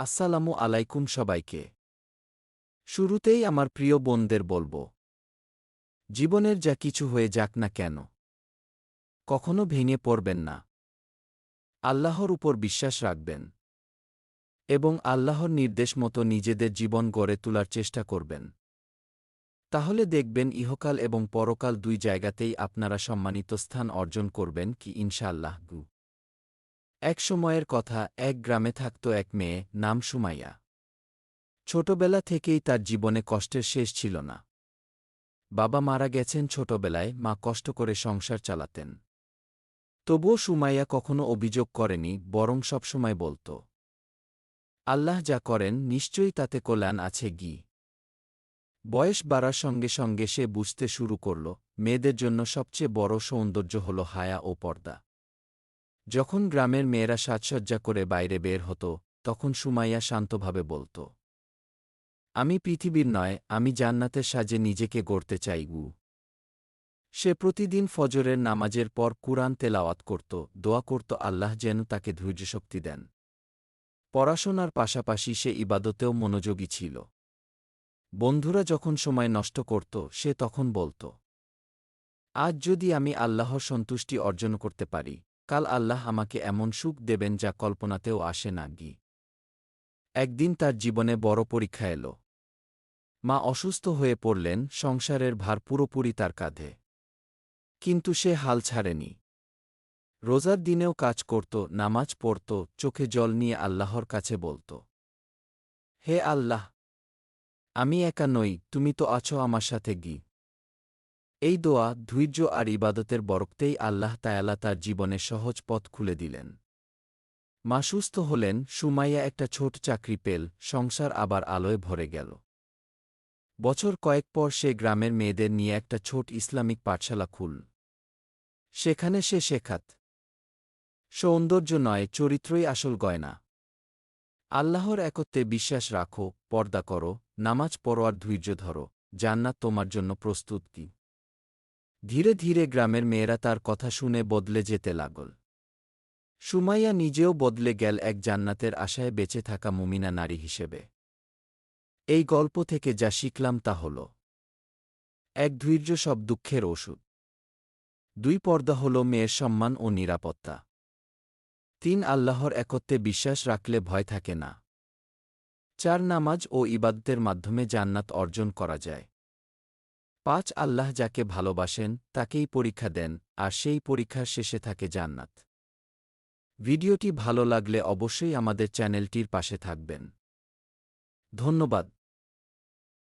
আসসালামু আলাইকুম সবাইকে। শুরুতেই আমার প্রিয় বোনদের বলব, জীবনের যা কিছু হয়ে যাক না কেন, কখনো ভেঙে পড়বেন না। আল্লাহর উপর বিশ্বাস রাখবেন এবং আল্লাহর নির্দেশ মতো নিজেদের জীবন গড়ে তোলার চেষ্টা করবেন। তাহলে দেখবেন ইহকাল এবং পরকাল দুই জায়গাতেই আপনারা সম্মানিত স্থান অর্জন করবেন কি ইনশাআল্লাহ এক সময়ের কথা, এক গ্রামে থাকত এক মেয়ে নাম সুমাইয়া। ছোটবেলা থেকেই তার জীবনে কষ্টের শেষ ছিল না। বাবা মারা গেছেন ছোটবেলায়, মা কষ্ট করে সংসার চালাতেন। তবুও সুমাইয়া কখনো অভিযোগ করেনি, বরং সবসময় বলত, আল্লাহ যা করেন, নিশ্চয়ই তাতে কল্যাণ আছে গি। বয়স বাড়ার সঙ্গে সঙ্গে সে বুঝতে শুরু করল, মেয়েদের জন্য সবচেয়ে বড় সৌন্দর্য হল হায়া ও পর্দা। যখন গ্রামের মেয়েরা সাজসজ্জা করে বাইরে বের হতো, তখন সুমাইয়া শান্তভাবে বলত, আমি পৃথিবীর নয়, আমি জান্নাতের সাজে নিজেকে গড়তে চাই গু। সে প্রতিদিন ফজরের নামাজের পর কুরআন তেলাওয়াত করত, দোয়া করত আল্লাহ যেন তাকে ধৈর্যশক্তি দেন। পড়াশোনার পাশাপাশি সে ইবাদতেও মনোযোগী ছিল। বন্ধুরা যখন সময় নষ্ট করত, সে তখন বলত, আজ যদি আমি আল্লাহর সন্তুষ্টি অর্জন করতে পারি কাল আল্লাহ আমাকে এমন সুখ দেবেন যা কল্পনাতেও আসে না, গি। একদিন তার জীবনে বড় পরীক্ষা এল। মা অসুস্থ হয়ে পড়লেন, সংসারের ভার পুরোপুরি তার কাঁধে। কিন্তু সে হাল ছাড়েনি। রোজার দিনেও কাজ করত, নামাজ পড়ত, চোখে জল নিয়ে আল্লাহর কাছে বলত। হে আল্লাহ! আমি একা নই, তুমি তো আছো আমার সাথে, গি। এই দোয়া ধৈর্য আর ইবাদতের বরকতেই আল্লাহ তায়ালা তার জীবনে সহজ পথ খুলে দিলেন। মা সুস্থ হলেন, সুমাইয়া একটা ছোট চাকরি পেল, সংসার আবার আলোয় ভরে গেল। বছর কয়েক পর সে গ্রামের মেয়েদের নিয়ে একটা ছোট ইসলামিক পাঠশালা খুল সেখানে সে শেখাত, সৌন্দর্য নয়, চরিত্রই আসল গয়না। আল্লাহর একত্বে বিশ্বাস রাখো, পর্দা করো, নামাজ পড়ো আর ধৈর্য ধরো, জান্নাত তোমার জন্য প্রস্তুত কি? ধীরে ধীরে গ্রামের মেয়েরা তার কথা শুনে বদলে যেতে লাগল। সুমাইয়া নিজেও বদলে গেল এক জান্নাতের আশায় বেঁচে থাকা মুমিনা নারী হিসেবে। এই গল্প থেকে যা শিখলাম তা হল, এক ধৈর্য সব দুঃখের ওষুধ। দুই পর্দা হল মেয়ের সম্মান ও নিরাপত্তা। তিন, আল্লাহর একত্বে বিশ্বাস রাখলে ভয় থাকে না। চার, নামাজ ও ইবাদতের মাধ্যমে জান্নাত অর্জন করা যায়। পাঁচ আল্লাহ যাকে ভালোবাসেন, তাকেই পরীক্ষা দেন, আর সেই পরীক্ষার শেষে থাকে জান্নাত। ভিডিওটি ভালো লাগলে অবশ্যই আমাদের চ্যানেলটির পাশে থাকবেন। ধন্যবাদ।